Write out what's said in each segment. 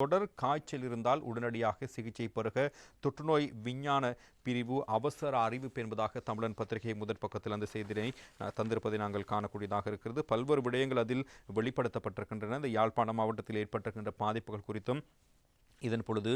தொடர் காய்ச்சல் இருந்தால் உடனடியாக சிகிச்சை பெறுக. தொற்றுநோய் விஞ்ஞான பிரிவு அவசர அறிவிப்பு என்பதாக தமிழன் பத்திரிகை முதற் பக்கத்தில் அந்த செய்தியை தந்திருப்பதை நாங்கள் காணக்கூடியதாக இருக்கிறது. பல்வேறு விடயங்கள் அதில் வெளிப்படுத்தப்பட்டிருக்கின்றன. இந்த யாழ்ப்பாணம் மாவட்டத்தில் ஏற்பட்டிருக்கின்ற பாதிப்புகள் குறித்தும் இதன் பொழுது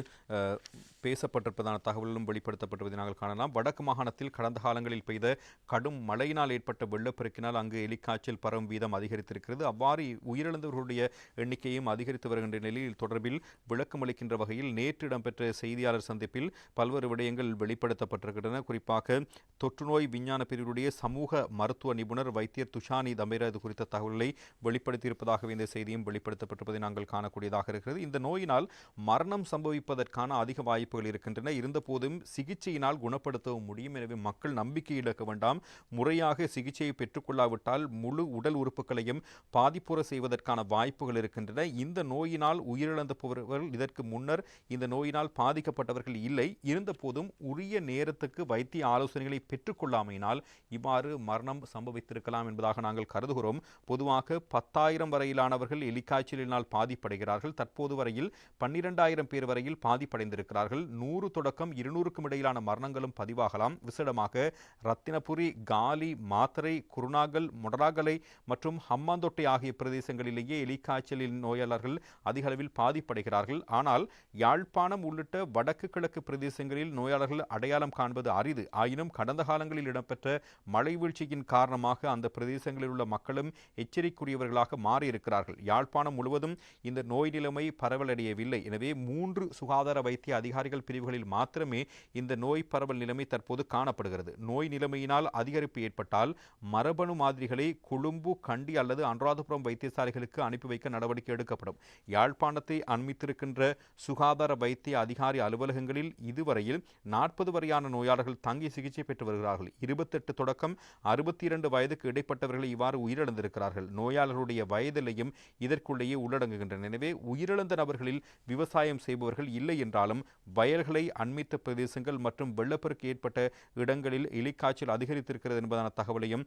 பேசப்பட்டிருப்பதான தகவல்களும் வெளிப்படுத்தப்பட்டிருப்பதை நாங்கள் காணலாம். வடக்கு மாகாணத்தில் கடந்த காலங்களில் பெய்த கடும் மழையினால் ஏற்பட்ட வெள்ளப்பெருக்கினால் அங்கு எலிக்காய்ச்சல் பரவும் வீதம் அதிகரித்திருக்கிறது. அவ்வாறு உயிரிழந்தவர்களுடைய எண்ணிக்கையும் அதிகரித்து வருகின்ற நிலையில் தொடர்பில் விளக்கமளிக்கின்ற வகையில் நேற்று இடம்பெற்ற செய்தியாளர் சந்திப்பில் பல்வேறு விடயங்கள் வெளிப்படுத்தப்பட்டிருக்கின்றன. குறிப்பாக தொற்றுநோய் விஞ்ஞான பிரிவுடைய சமூக மருத்துவ நிபுணர் வைத்தியர் துஷானி தமேரா இது குறித்த தகவல்களை வெளிப்படுத்தியிருப்பதாகவே இந்த செய்தியும் வெளிப்படுத்தப்பட்டிருப்பதை நாங்கள் காணக்கூடியதாக இருக்கிறது. இந்த நோயினால் மரண மரணம் சம்பவிப்பதற்கான அதிக வாய்ப்புகள் இருக்கின்றன. இருந்தபோதும் சிகிச்சையினால் குணப்படுத்தவும் முடியும். எனவே மக்கள் நம்பிக்கை இழக்க வேண்டாம். முறையாக சிகிச்சையை பெற்றுக்கொள்ளாவிட்டால் முழு உடல் உறுப்புகளையும் பாதிப்புற செய்வதற்கான வாய்ப்புகள் இருக்கின்றன. இந்த நோயினால் உயிரிழந்தவர்கள் இதற்கு முன்னர் இந்த நோயினால் பாதிக்கப்பட்டவர்கள் இல்லை. இருந்தபோதும் உரிய நேரத்துக்கு வைத்திய ஆலோசனைகளை பெற்றுக்கொள்ளாமையினால் இவ்வாறு மரணம் சம்பவித்திருக்கலாம் என்பதாக நாங்கள் கருதுகிறோம். பொதுவாக பத்தாயிரம் வரையிலானவர்கள் எலிக்காய்ச்சலினால் பாதிப்படைகிறார்கள். தற்போது வரையில் பன்னிரெண்டாயிரம் பேர் வரையில் பாதிப்படைந்திருக்கிறார்கள். நூறு தொடக்கம் இருநூறுக்கும் இடையிலான மரணங்களும் பதிவாகலாம். விசேடமாக ரத்தினபுரி காலி மாத்தரை குருணாகல் மொடராகலை மற்றும் ஹம்மாந்தொட்டை ஆகிய பிரதேசங்களிலேயே எலிக்காய்ச்சலின் நோயாளர்கள் அதிக அளவில் பாதிப்படைகிறார்கள். ஆனால் யாழ்ப்பாணம் உள்ளிட்ட வடக்கு கிழக்கு பிரதேசங்களில் நோயாளர்கள் அடையாளம் காண்பது அரிது. ஆயினும் கடந்த காலங்களில் இடம்பெற்ற மழை வீழ்ச்சியின் காரணமாக அந்த பிரதேசங்களில் உள்ள மக்களும் எச்சரிக்கையுரியவர்களாக மாறியிருக்கிறார்கள். யாழ்ப்பாணம் முழுவதும் இந்த நோய் நிலைமை பரவலடையவில்லை. எனவே மூன்று சுகாதார வைத்திய அதிகாரிகள் பிரிவுகளில் மாத்திரமே இந்த நோய் பரவல் நிலைமை தற்போது காணப்படுகிறது. நோய் நிலைமையினால் அதிகரிப்பு ஏற்பட்டால் மரபணு மாதிரிகளை கொழும்பு கண்டி அல்லது அனுராதபுரம் வைத்தியசாலைகளுக்கு அனுப்பி வைக்க நடவடிக்கை எடுக்கப்படும். யாழ்ப்பாணத்தை அண்மித்திருக்கின்ற சுகாதார வைத்திய அதிகாரி அலுவலகங்களில் இதுவரையில் நாற்பது வரையான நோயாளர்கள் தங்கி சிகிச்சை பெற்று வருகிறார்கள். இருபத்தெட்டு தொடக்கம் அறுபத்தி இரண்டு வயதுக்கு இடைப்பட்டவர்களை இவ்வாறு உயிரிழந்திருக்கிறார்கள். நோயாளர்களுடைய வயதிலையும் இதற்குள்ளேயே உள்ளடங்குகின்றன. எனவே உயிரிழந்த நபர்களில் விவசாயம் செய்பவர்கள் இல்லை என்றாலும் வயல்களை அண்மித்த பிரதேசங்கள் மற்றும் வெள்ளப்பெருக்கு ஏற்பட்ட இடங்களில் எலிக்காய்ச்சல் அதிகரித்திருக்கிறது என்பதான தகவலையும்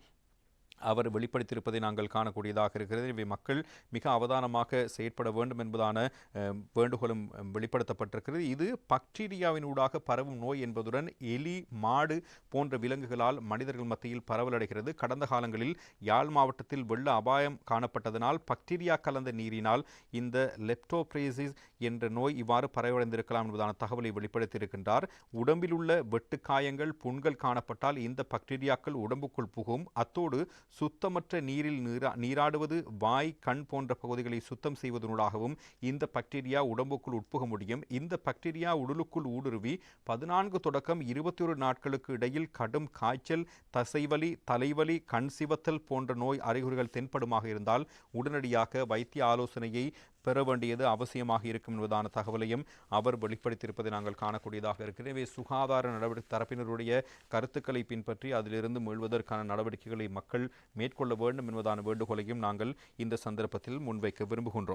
அவர் வெளிப்படுத்தியிருப்பதை நாங்கள் காணக்கூடியதாக இருக்கிறது. இவை மக்கள் மிக அவதானமாக செயற்பட வேண்டும் என்பதான வேண்டுகோளும் வெளிப்படுத்தப்பட்டிருக்கிறது. இது பக்டீரியாவின் ஊடாக பரவும் நோய் என்பதுடன் எலி மாடு போன்ற விலங்குகளால் மனிதர்கள் மத்தியில் பரவலடைகிறது. கடந்த காலங்களில் யாழ் மாவட்டத்தில் வெள்ள அபாயம் காணப்பட்டதனால் பக்டீரியா கலந்த நீரினால் இந்த லெப்டோப்ரேசிஸ் என்ற நோய் இவ்வாறு பரவடைந்திருக்கலாம் என்பதான தகவலை வெளிப்படுத்தியிருக்கின்றார். உடம்பில் உள்ள வெட்டுக்காயங்கள் புண்கள் காணப்பட்டால் இந்த பாக்டீரியாக்கள் உடம்புக்குள் புகும். அத்தோடு சுத்தமற்ற நீரில் நீரா நீராடுவது வாய் கண் போன்ற பகுதிகளை சுத்தம் செய்வதனூடாகவும் இந்த பாக்டீரியா உடம்புக்குள் உட்புக முடியும். இந்த பாக்டீரியா உடலுக்குள் ஊடுருவி பதினான்கு தொடக்கம் இருபத்தி ஒரு நாட்களுக்கு இடையில் கடும் காய்ச்சல் தசைவலி தலைவலி கண் சிவத்தல் போன்ற நோய் அறிகுறிகள் தென்படுமாக இருந்தால் உடனடியாக வைத்திய ஆலோசனையை பெற வேண்டியது அவசியமாக இருக்கும் என்பதான தகவலையும் அவர் வெளிப்படுத்தியிருப்பதை நாங்கள் காணக்கூடியதாக இருக்கிறது எனவே சுகாதார நடவடிக்கை தரப்பினருடைய கருத்துக்களை பின்பற்றி அதிலிருந்து மீள்வதற்கான நடவடிக்கைகளை மக்கள் மேற்கொள்ள வேண்டும் என்பதான வேண்டுகோளையும் நாங்கள் இந்த சந்தர்ப்பத்தில் முன்வைக்க விரும்புகின்றோம்.